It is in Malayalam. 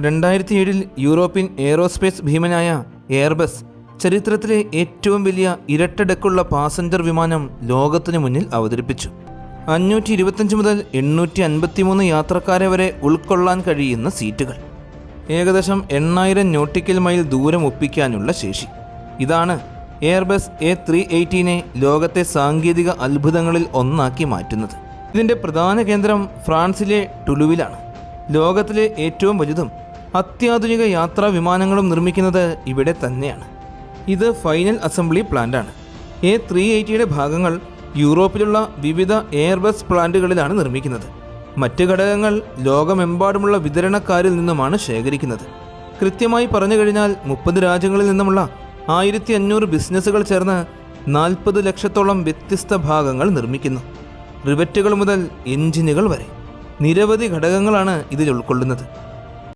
രണ്ടായിരത്തി ഏഴിൽ യൂറോപ്യൻ എയറോസ്പേസ് ഭീമനായ എയർബസ് ചരിത്രത്തിലെ ഏറ്റവും വലിയ ഇരട്ടടക്കുള്ള പാസഞ്ചർ വിമാനം ലോകത്തിനു മുന്നിൽ അവതരിപ്പിച്ചു. അഞ്ഞൂറ്റി ഇരുപത്തഞ്ച് മുതൽ എണ്ണൂറ്റി അൻപത്തിമൂന്ന് യാത്രക്കാരെ വരെ ഉൾക്കൊള്ളാൻ കഴിയുന്ന സീറ്റുകൾ. ഏകദേശം എണ്ണായിരം നോട്ടിക്കൽ മൈൽ ദൂരം ഒപ്പിക്കാനുള്ള ശേഷി. ഇതാണ് എയർബസ് എ ത്രീ എയ്റ്റീനെ ലോകത്തെ സാങ്കേതിക അത്ഭുതങ്ങളിൽ ഒന്നാക്കി മാറ്റുന്നത്. ഇതിന്റെ പ്രധാന കേന്ദ്രം ഫ്രാൻസിലെ ടുലുവിലാണ് ലോകത്തിലെ ഏറ്റവും വലുതും അത്യാധുനിക യാത്രാ വിമാനങ്ങളും നിർമ്മിക്കുന്നത് ഇവിടെ തന്നെയാണ്. ഇത് ഫൈനൽ അസംബ്ലി പ്ലാന്റാണ്. എ ത്രീ എയ്റ്റിയുടെ ഭാഗങ്ങൾ യൂറോപ്പിലുള്ള വിവിധ എയർബസ് പ്ലാന്റുകളിലാണ് നിർമ്മിക്കുന്നത്. മറ്റ് ഘടകങ്ങൾ ലോകമെമ്പാടുമുള്ള വിതരണക്കാരിൽ നിന്നുമാണ് ശേഖരിക്കുന്നത്. കൃത്യമായി പറഞ്ഞു കഴിഞ്ഞാൽ മുപ്പത് രാജ്യങ്ങളിൽ നിന്നുമുള്ള ആയിരത്തി അഞ്ഞൂറ് ബിസിനസ്സുകൾ ചേർന്ന് നാൽപ്പത് ലക്ഷത്തോളം വ്യത്യസ്ത ഭാഗങ്ങൾ നിർമ്മിക്കുന്നു. റിവറ്റുകൾ മുതൽ എഞ്ചിനുകൾ വരെ. നിരവധി ഘടകങ്ങളാണ് ഇതിൽ ഉൾക്കൊള്ളുന്നത്.